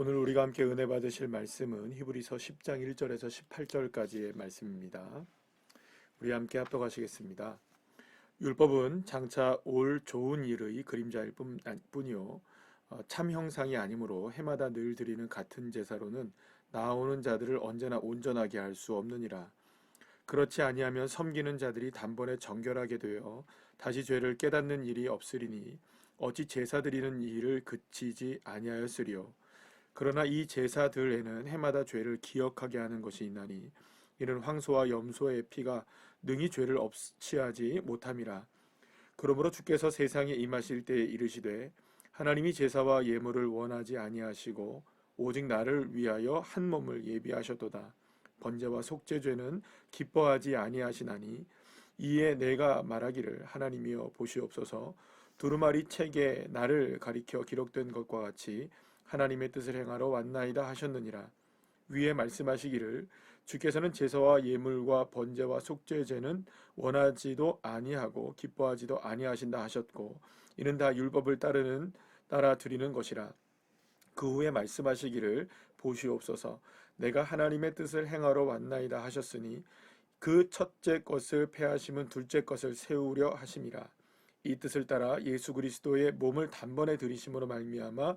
오늘 우리가 함께 은혜 받으실 말씀은 히브리서 10장 1절에서 18절까지의 말씀입니다. 우리 함께 합독하시겠습니다. 율법은 장차 올 좋은 일의 그림자일 뿐이요 어, 참 형상이 아니므로 해마다 늘 드리는 같은 제사로는 나오는 자들을 언제나 온전하게 할 수 없느니라. 그렇지 아니하면 섬기는 자들이 단번에 정결하게 되어 다시 죄를 깨닫는 일이 없으리니 어찌 제사 드리는 일을 그치지 아니하였으리요. 그러나 이 제사들에는 해마다 죄를 기억하게 하는 것이 있나니 이는 황소와 염소의 피가 능히 죄를 없이하지 못함이라. 그러므로 주께서 세상에 임하실 때에 이르시되 하나님이 제사와 예물을 원하지 아니하시고 오직 나를 위하여 한 몸을 예비하셨도다. 번제와 속죄죄는 기뻐하지 아니하시나니 이에 내가 말하기를 하나님이여 보시옵소서 두루마리 책에 나를 가리켜 기록된 것과 같이 하나님의 뜻을 행하러 왔나이다 하셨느니라. 위에 말씀하시기를 주께서는 제사와 예물과 번제와 속죄제는 원하지도 아니하고 기뻐하지도 아니하신다 하셨고 이는 다 율법을 따르는 따라 드리는 것이라. 그 후에 말씀하시기를 보시옵소서. 내가 하나님의 뜻을 행하러 왔나이다 하셨으니 그 첫째 것을 패하심은 둘째 것을 세우려 하심이라. 이 뜻을 따라 예수 그리스도의 몸을 단번에 들이심으로 말미암아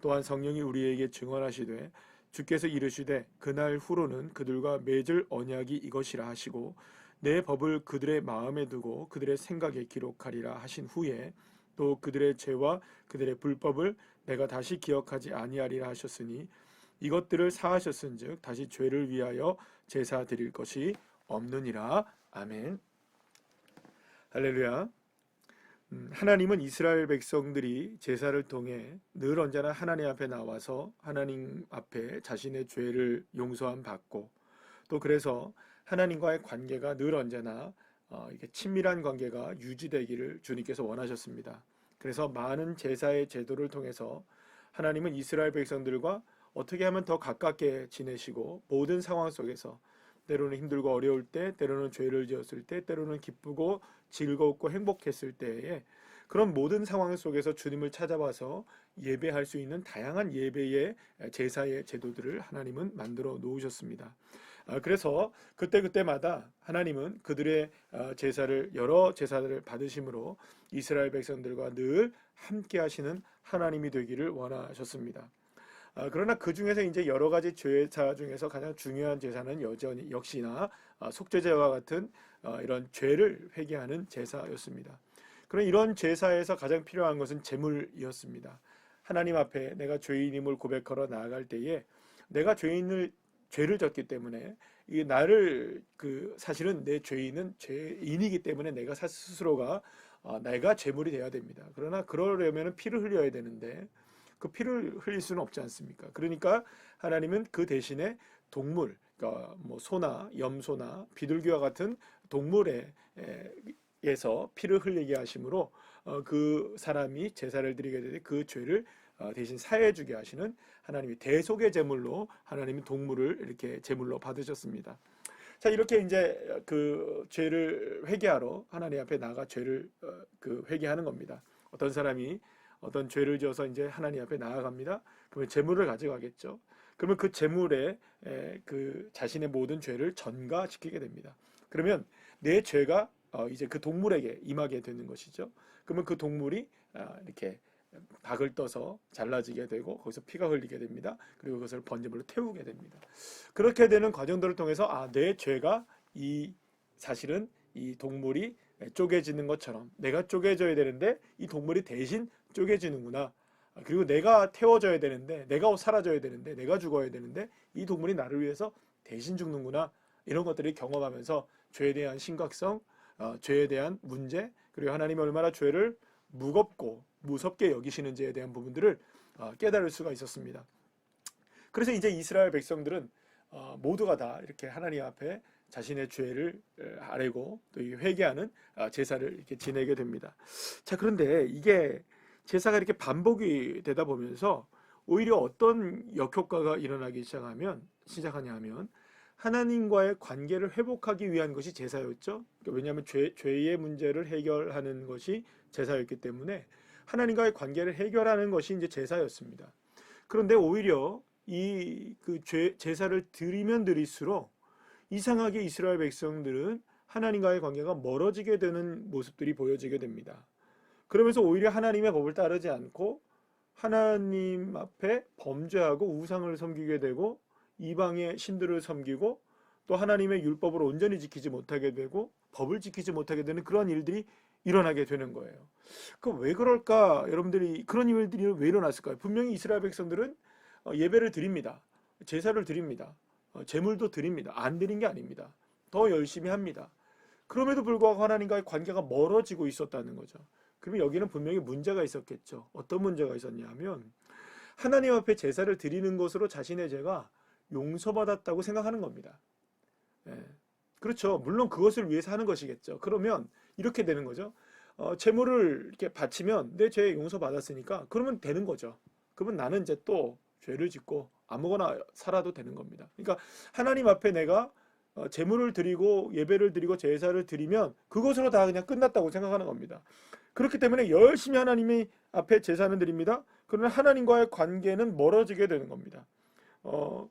또한 성령이 우리에게 증언하시되 주께서 이르시되 그날 후로는 그들과 맺을 언약이 이것이라 하시고 내 법을 그들의 마음에 두고 그들의 생각에 기록하리라 하신 후에 또 그들의 죄와 그들의 불법을 내가 다시 기억하지 아니하리라 하셨으니 이것들을 사하셨은즉 다시 죄를 위하여 제사 드릴 것이 없느니라. 아멘. 할렐루야. 음, 하나님은 이스라엘 백성들이 제사를 통해 늘 언제나 하나님 앞에 나와서 하나님 앞에 자신의 죄를 용서함 받고 또 그래서 하나님과의 관계가 늘 언제나 어, 친밀한 관계가 유지되기를 주님께서 원하셨습니다. 그래서 많은 제사의 제도를 통해서 하나님은 이스라엘 백성들과 어떻게 하면 더 가깝게 지내시고 모든 상황 속에서 때로는 힘들고 어려울 때, 때로는 죄를 지었을 때, 때로는 기쁘고 즐겁고 행복했을 때에 그런 모든 상황 속에서 주님을 찾아와서 예배할 수 있는 다양한 예배의 제사의 제도들을 하나님은 만들어 놓으셨습니다. 아, 그래서 그때 그때마다 하나님은 그들의 아, 제사를 여러 제사들을 받으심으로 이스라엘 백성들과 늘 함께 하시는 하나님이 되기를 원하셨습니다. 아, 그러나 그 중에서 이제 여러 가지 제사 중에서 가장 중요한 제사는 여전히 역시나 아, 속죄제와 같은 아, 이런 죄를 회개하는 제사였습니다. 그런 이런 제사에서 가장 필요한 것은 제물이었습니다. 하나님 앞에 내가 죄인임을 고백하러 나아갈 때에 내가 죄인을 죄를 졌기 때문에 이 나를 그 사실은 내 죄인은 죄인이기 때문에 내가 사- 스스로가 아, 내가 제물이 돼야 됩니다. 그러나 그러려면 피를 흘려야 되는데 그 피를 흘릴 수는 없지 않습니까? 그러니까 하나님은 그 대신에 동물, 그러니까 뭐 소나 염소나 비둘기와 같은 동물에 에, 에서 피를 흘리게 하심으로 어, 그 사람이 제사를 드리게 되되 그 죄를 어, 대신 사해 주게 하시는 하나님이 대속의 제물로 하나님이 동물을 이렇게 제물로 받으셨습니다. 자 이렇게 이제 그 죄를 회개하러 하나님 앞에 나가 죄를 어, 그 회개하는 겁니다. 어떤 사람이 어떤 죄를 지어서 이제 하나님 앞에 나아갑니다. 그러면 제물을 가져가겠죠. 그러면 그 제물에 에, 그 자신의 모든 죄를 전가시키게 됩니다. 그러면 내 죄가 어, 이제 그 동물에게 임하게 되는 것이죠. 그러면 그 동물이 아, 이렇게 박을 떠서 잘라지게 되고 거기서 피가 흘리게 됩니다. 그리고 그것을 번제물로 태우게 됩니다. 그렇게 되는 과정들을 통해서 아, 내 죄가 이 사실은 이 동물이 쪼개지는 것처럼 내가 쪼개져야 되는데 이 동물이 대신 쪼개지는구나. 아, 그리고 내가 태워져야 되는데 내가 사라져야 되는데 내가 죽어야 되는데 이 동물이 나를 위해서 대신 죽는구나. 이런 것들을 경험하면서 죄에 대한 심각성, 어, 죄에 대한 문제, 그리고 하나님이 얼마나 죄를 무겁고 무섭게 여기시는지에 대한 부분들을 어, 깨달을 수가 있었습니다. 그래서 이제 이스라엘 백성들은 어, 모두가 다 이렇게 하나님 앞에 자신의 죄를 에, 아뢰고 또이 회개하는 아, 제사를 이렇게 지내게 됩니다. 자, 그런데 이게 제사가 이렇게 반복이 되다 보면서 오히려 어떤 역효과가 일어나기 시작하면 시작하냐면 하나님과의 관계를 회복하기 위한 것이 제사였죠. 그러니까 왜냐하면 죄, 죄의 문제를 해결하는 것이 제사였기 때문에 하나님과의 관계를 해결하는 것이 이제 제사였습니다. 그런데 오히려 이 그 제사를 드리면 드릴수록 이상하게 이스라엘 백성들은 하나님과의 관계가 멀어지게 되는 모습들이 보여지게 됩니다. 그러면서 오히려 하나님의 법을 따르지 않고 하나님 앞에 범죄하고 우상을 섬기게 되고 이방의 신들을 섬기고 또 하나님의 율법을 온전히 지키지 못하게 되고 법을 지키지 못하게 되는 그런 일들이 일어나게 되는 거예요. 그 왜 그럴까? 여러분들이 그런 일들이 왜 일어났을까요? 분명히 이스라엘 백성들은 어, 예배를 드립니다. 제사를 드립니다. 어, 제물도 드립니다. 안 드린 게 아닙니다. 더 열심히 합니다. 그럼에도 불구하고 하나님과의 관계가 멀어지고 있었다는 거죠. 그러면 여기는 분명히 문제가 있었겠죠. 어떤 문제가 있었냐면 하나님 앞에 제사를 드리는 것으로 자신의 죄가 용서받았다고 생각하는 겁니다. 예. 그렇죠. 물론 그것을 위해서 하는 것이겠죠. 그러면 이렇게 되는 거죠. 어, 재물을 이렇게 바치면 내 죄 용서받았으니까 그러면 되는 거죠. 그러면 나는 이제 또 죄를 짓고 아무거나 살아도 되는 겁니다. 그러니까 하나님 앞에 내가 어, 제물을 드리고 예배를 드리고 제사를 드리면 그것으로 다 그냥 끝났다고 생각하는 겁니다. 그렇기 때문에 열심히 하나님이 앞에 제사는 드립니다. 그러나 하나님과의 관계는 멀어지게 되는 겁니다. 어,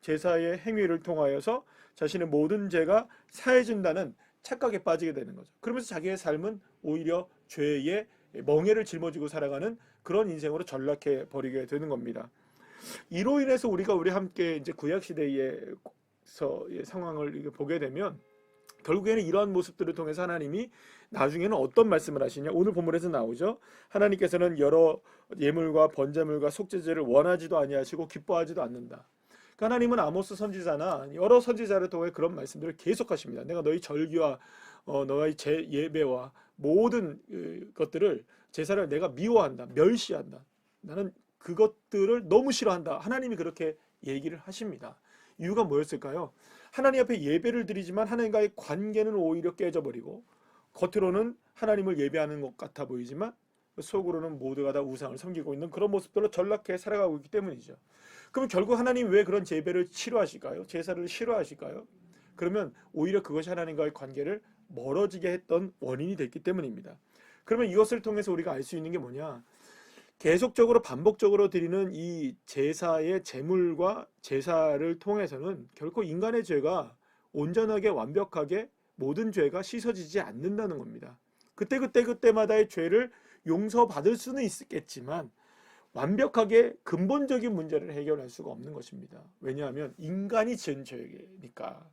제사의 행위를 통하여서 자신의 모든 죄가 사해진다는 착각에 빠지게 되는 거죠. 그러면서 자기의 삶은 오히려 죄의 멍해를 짊어지고 살아가는 그런 인생으로 전락해 버리게 되는 겁니다. 이로 인해서 우리가 우리 함께 이제 구약 시대에서의 상황을 보게 되면 결국에는 이러한 모습들을 통해서 하나님이 나중에는 어떤 말씀을 하시냐? 오늘 본문에서 나오죠. 하나님께서는 여러 예물과 번제물과 속죄제를 원하지도 아니하시고 기뻐하지도 않는다. 그러니까 하나님은 아모스 선지자나 여러 선지자를 통해 그런 말씀들을 계속하십니다. 내가 너희 절기와 어, 너희 제 예배와 모든 그, 것들을 제사를 내가 미워한다 멸시한다. 나는 그것들을 너무 싫어한다. 하나님이 그렇게 얘기를 하십니다. 이유가 뭐였을까요? 하나님 앞에 예배를 드리지만 하나님과의 관계는 오히려 깨져버리고 겉으로는 하나님을 예배하는 것 같아 보이지만 속으로는 모두가 다 우상을 섬기고 있는 그런 모습들로 전락해 살아가고 있기 때문이죠. 그럼 결국 하나님 왜 그런 제배를 싫어하실까요? 제사를 싫어하실까요? 그러면 오히려 그것이 하나님과의 관계를 멀어지게 했던 원인이 됐기 때문입니다. 그러면 이것을 통해서 우리가 알 수 있는 게 뭐냐? 계속적으로 반복적으로 드리는 이 제사의 제물과 제사를 통해서는 결코 인간의 죄가 온전하게 완벽하게 모든 죄가 씻어지지 않는다는 겁니다. 그때 그때 그때마다의 죄를 용서받을 수는 있겠지만 완벽하게 근본적인 문제를 해결할 수가 없는 것입니다. 왜냐하면 인간이 지은 죄니까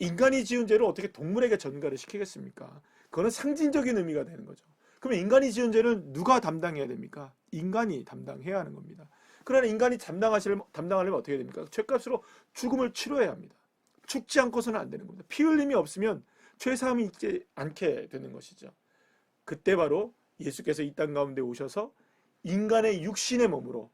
인간이 지은 죄를 어떻게 동물에게 전가를 시키겠습니까? 그거는 상징적인 의미가 되는 거죠. 그러면 인간이 지은 죄는 누가 담당해야 됩니까? 인간이 담당해야 하는 겁니다. 그러나 인간이 담당하실, 담당하려면 어떻게 됩니까? 죄값으로 죽음을 치러야 합니다. 죽지 않고서는 안 되는 겁니다. 피 흘림이 없으면 죄사함이 있지 않게 되는 것이죠. 그때 바로 예수께서 이 땅 가운데 오셔서 인간의 육신의 몸으로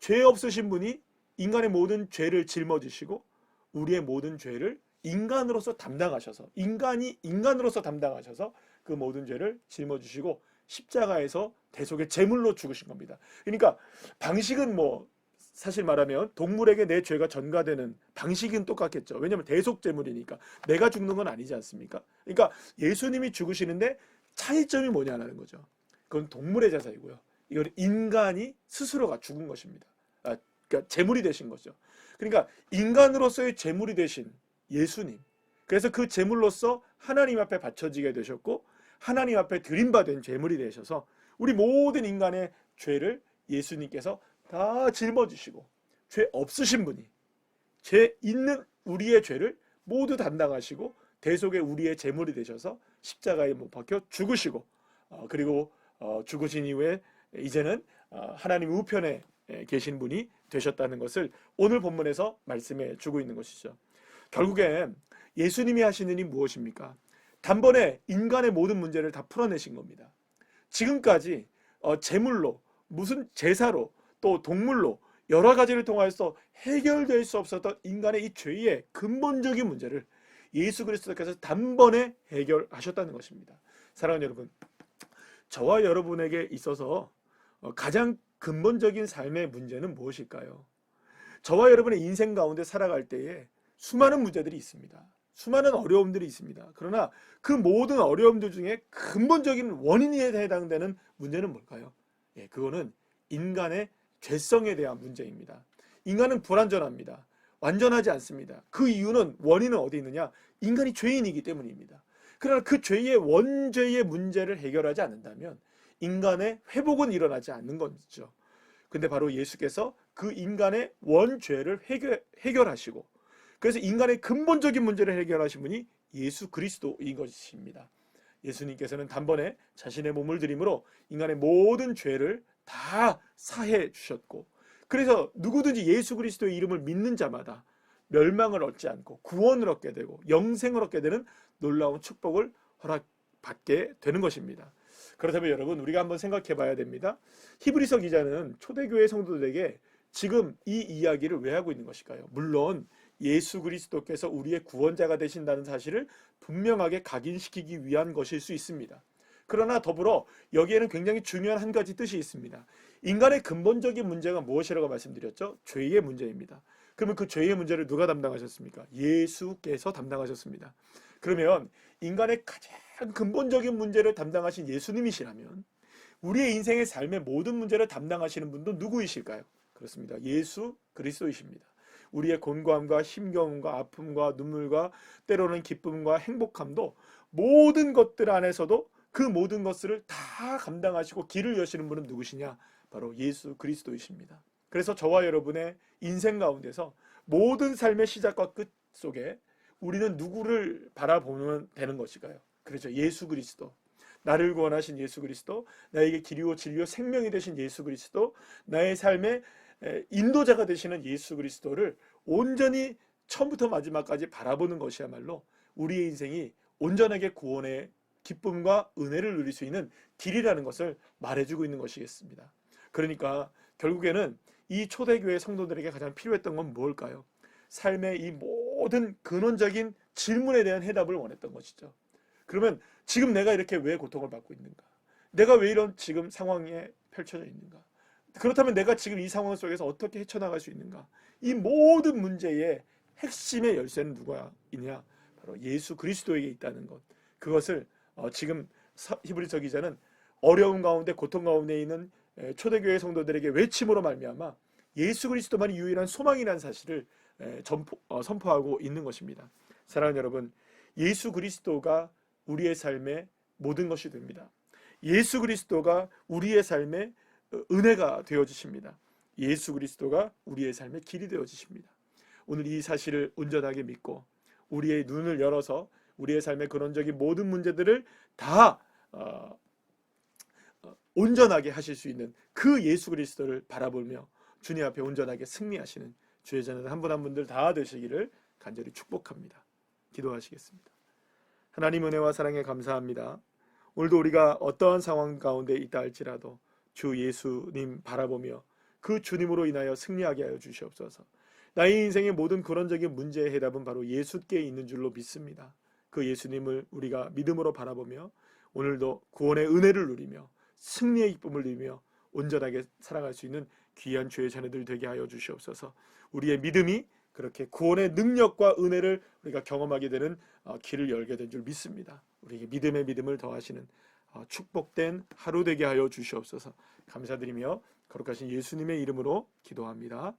죄 없으신 분이 인간의 모든 죄를 짊어지시고 우리의 모든 죄를 인간으로서 담당하셔서 인간이 인간으로서 담당하셔서 그 모든 죄를 짊어지시고 십자가에서 대속의 제물로 죽으신 겁니다. 그러니까 방식은 뭐 사실 말하면 동물에게 내 죄가 전가되는 방식은 똑같겠죠. 왜냐하면 대속 제물이니까 내가 죽는 건 아니지 않습니까? 그러니까 예수님이 죽으시는데 차이점이 뭐냐라는 거죠. 그건 동물의 제사이고요. 이건 인간이 스스로가 죽은 것입니다. 아, 그러니까 제물이 되신 거죠. 그러니까 인간으로서의 제물이 되신 예수님. 그래서 그 제물로서 하나님 앞에 바쳐지게 되셨고 하나님 앞에 드림받은 제물이 되셔서 우리 모든 인간의 죄를 예수님께서 다 짊어지시고 죄 없으신 분이 죄 있는 우리의 죄를 모두 담당하시고 대속의 우리의 제물이 되셔서 십자가에 못 박혀 죽으시고 어, 그리고 어, 죽으신 이후에 이제는 어, 하나님 우편에 계신 분이 되셨다는 것을 오늘 본문에서 말씀해 주고 있는 것이죠. 결국엔 예수님이 하시는 일이 무엇입니까? 단번에 인간의 모든 문제를 다 풀어내신 겁니다. 지금까지 어, 제물로 무슨 제사로 또 동물로 여러 가지를 통하여서 해결될 수 없었던 인간의 이 죄의 근본적인 문제를 예수 그리스도께서 단번에 해결하셨다는 것입니다. 사랑하는 여러분, 저와 여러분에게 있어서 어, 가장 근본적인 삶의 문제는 무엇일까요? 저와 여러분의 인생 가운데 살아갈 때에 수많은 문제들이 있습니다. 수많은 어려움들이 있습니다. 그러나 그 모든 어려움들 중에 근본적인 원인에 해당되는 문제는 뭘까요? 예, 그거는 인간의 죄성에 대한 문제입니다. 인간은 불완전합니다. 완전하지 않습니다. 그 이유는 원인은 어디 있느냐? 인간이 죄인이기 때문입니다. 그러나 그 죄의 원죄의 문제를 해결하지 않는다면 인간의 회복은 일어나지 않는 거죠. 근데 바로 예수께서 그 인간의 원죄를 해결, 해결하시고 그래서 인간의 근본적인 문제를 해결하신 분이 예수 그리스도인 것입니다. 예수님께서는 단번에 자신의 몸을 들임으로 인간의 모든 죄를 다 사해 주셨고 그래서 누구든지 예수 그리스도의 이름을 믿는 자마다 멸망을 얻지 않고 구원을 얻게 되고 영생을 얻게 되는 놀라운 축복을 허락받게 되는 것입니다. 그렇다면 여러분 우리가 한번 생각해 봐야 됩니다. 히브리서 기자는 초대교회 성도들에게 지금 이 이야기를 왜 하고 있는 것일까요? 물론 예수 그리스도께서 우리의 구원자가 되신다는 사실을 분명하게 각인시키기 위한 것일 수 있습니다. 그러나 더불어 여기에는 굉장히 중요한 한 가지 뜻이 있습니다. 인간의 근본적인 문제가 무엇이라고 말씀드렸죠? 죄의 문제입니다. 그러면 그 죄의 문제를 누가 담당하셨습니까? 예수께서 담당하셨습니다. 그러면 인간의 가장 근본적인 문제를 담당하신 예수님이시라면 우리의 인생의 삶의 모든 문제를 담당하시는 분도 누구이실까요? 그렇습니다. 예수 그리스도이십니다. 우리의 곤고함과 힘겨움과 아픔과 눈물과 때로는 기쁨과 행복함도 모든 것들 안에서도 그 모든 것을 다 감당하시고 길을 여시는 분은 누구시냐? 바로 예수 그리스도이십니다. 그래서 저와 여러분의 인생 가운데서 모든 삶의 시작과 끝 속에 우리는 누구를 바라보면 되는 것일까요? 그렇죠. 예수 그리스도. 나를 구원하신 예수 그리스도, 나에게 길이요 진리요 생명이 되신 예수 그리스도, 나의 삶의 인도자가 되시는 예수 그리스도를 온전히 처음부터 마지막까지 바라보는 것이야말로 우리의 인생이 온전하게 구원의 기쁨과 은혜를 누릴 수 있는 길이라는 것을 말해주고 있는 것이겠습니다. 그러니까 결국에는 이 초대교회 성도들에게 가장 필요했던 건 뭘까요? 삶의 이 모든 근원적인 질문에 대한 해답을 원했던 것이죠. 그러면 지금 내가 이렇게 왜 고통을 받고 있는가? 내가 왜 이런 지금 상황에 펼쳐져 있는가? 그렇다면 내가 지금 이 상황 속에서 어떻게 헤쳐나갈 수 있는가? 이 모든 문제의 핵심의 열쇠는 누가 있냐? 바로 예수 그리스도에게 있다는 것. 그것을 어, 지금 히브리서 기자는 어려운 가운데 고통 가운데 있는 초대교회 성도들에게 외침으로 말미암아 예수 그리스도만이 유일한 소망이라는 사실을 어, 선포하고 있는 것입니다. 사랑하는 여러분, 예수 그리스도가 우리의 삶의 모든 것이 됩니다. 예수 그리스도가 우리의 삶의 어, 은혜가 되어 주십니다. 예수 그리스도가 우리의 삶의 길이 되어 주십니다. 오늘 이 사실을 온전하게 믿고 우리의 눈을 열어서 우리의 삶의 근원적인 모든 문제들을 다 어, 어, 온전하게 하실 수 있는 그 예수 그리스도를 바라보며 주님 앞에 온전하게 승리하시는 주의 자녀들 한분 한 분들 다 되시기를 간절히 축복합니다. 기도하시겠습니다. 하나님 은혜와 사랑에 감사합니다. 오늘도 우리가 어떠한 상황 가운데 있다 할지라도 주 예수님 바라보며 그 주님으로 인하여 승리하게 하여 주시옵소서. 나의 인생의 모든 근원적인 문제의 해답은 바로 예수께 있는 줄로 믿습니다. 그 예수님을 우리가 믿음으로 바라보며 오늘도 구원의 은혜를 누리며 승리의 기쁨을 누리며 온전하게 살아갈 수 있는 귀한 주의 자녀들 되게 하여 주시옵소서. 우리의 믿음이 그렇게 구원의 능력과 은혜를 우리가 경험하게 되는 어, 길을 열게 된 줄 믿습니다. 우리에게 믿음의 믿음을 더하시는 어, 축복된 하루 되게 하여 주시옵소서. 감사드리며 거룩하신 예수님의 이름으로 기도합니다.